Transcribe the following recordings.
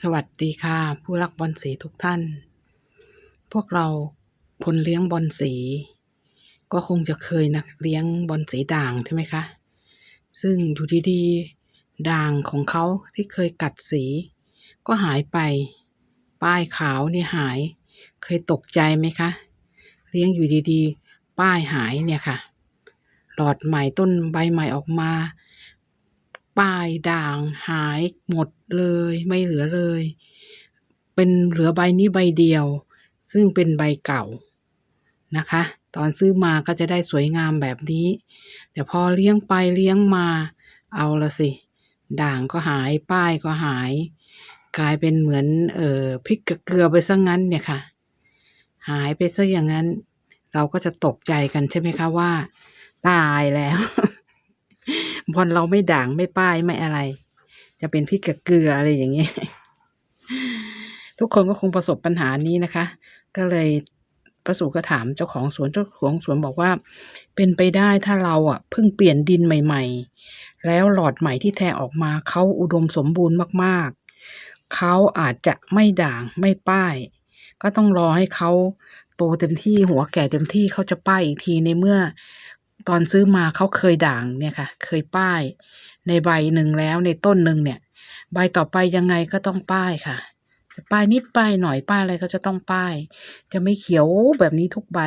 สวัสดีค่ะ ผู้รักบอลสีทุกท่าน พวกเราคนเลี้ยงบอลสี ก็คงจะเคยนะเลี้ยงบอลสีด่างใช่ไหมคะ ซึ่งอยู่ดีๆด่างของเขาที่เคยกัดสี ก็หายไป ป้ายขาวนี่หาย เคยตกใจไหมคะ เลี้ยงอยู่ดีๆ ป้ายหายเนี่ยค่ะ หลอดใหม่ต้นใบใหม่ออกมา ป้ายด่างหายหมดเลยไม่เหลือเลย เป็นเหลือใบนี้ใบเดียว ซึ่งเป็นใบเก่านะคะ ตอนซื้อมาก็จะได้สวยงามแบบนี้ แต่พอเลี้ยงไปเลี้ยงมา เอาละสิ ด่างก็หายป้ายก็หาย กลายเป็นเหมือนเอ่อพริกกับเกลือไปซะงั้นเนี่ยค่ะ หายไปซะอย่างนั้น เราก็จะตกใจกันใช่ไหมคะว่า ตายแล้ว บอลเราไม่ด่างไม่ป้ายไม่อะไร จะเป็นพริกกับเกลืออะไรอย่างเงี้ยทุกคนก็คงประสบปัญหานี้นะคะ ก็เลยประสูก็ถามเจ้าของสวนเจ้าของสวนบอกว่า เป็นไปได้ถ้าเราอะเพิ่งเปลี่ยนดินใหม่ ๆ แล้วหลอดใหม่ที่แทออกมาเขาอุดมสมบูรณ์มากๆเขาอาจจะไม่ด่างไม่ป้าย ก็ต้องรอให้เขาโตเต็มที่หัวแก่เต็มที่เขาจะป้ายอีกทีในเมื่อ ตอนซื้อมาเขาเคยด่างเนี่ยค่ะ เคยป้ายในใบหนึ่งแล้วในต้นหนึ่งเนี่ย ใบต่อไปยังไงก็ต้องป้ายค่ะ ป้ายนิดป้ายหน่อยป้ายอะไรก็จะต้องป้าย จะไม่เขียวแบบนี้ทุกใบ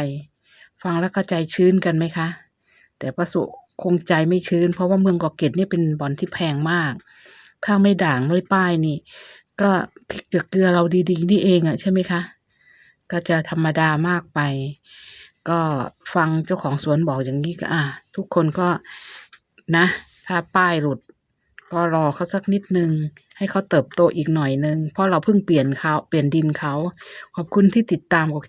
ฟังแล้วก็ใจชื้นกันไหมคะ แต่ประสุคงใจไม่ชื้น เพราะว่าเมืองกาะเกร็ดนี่เป็นบอลที่แพงมาก ถ้าไม่ด่างไม่ป้ายนี่ ก็พริกเกลือเราดีๆนี่เองอะใช่ไหมคะ ก็จะธรรมดามากไป ก็ฟังเจ้าของสวนบอกอย่างนี้ก็อะ ทุกคนก็นะ ถ้าป้ายหลุด ก็รอเขาสักนิดนึง ให้เขาเติบโตอีกหน่อยนึง เพราะเราเพิ่งเปลี่ยนเขาเปลี่ยนดินเขา ขอบคุณที่ติดตามกับ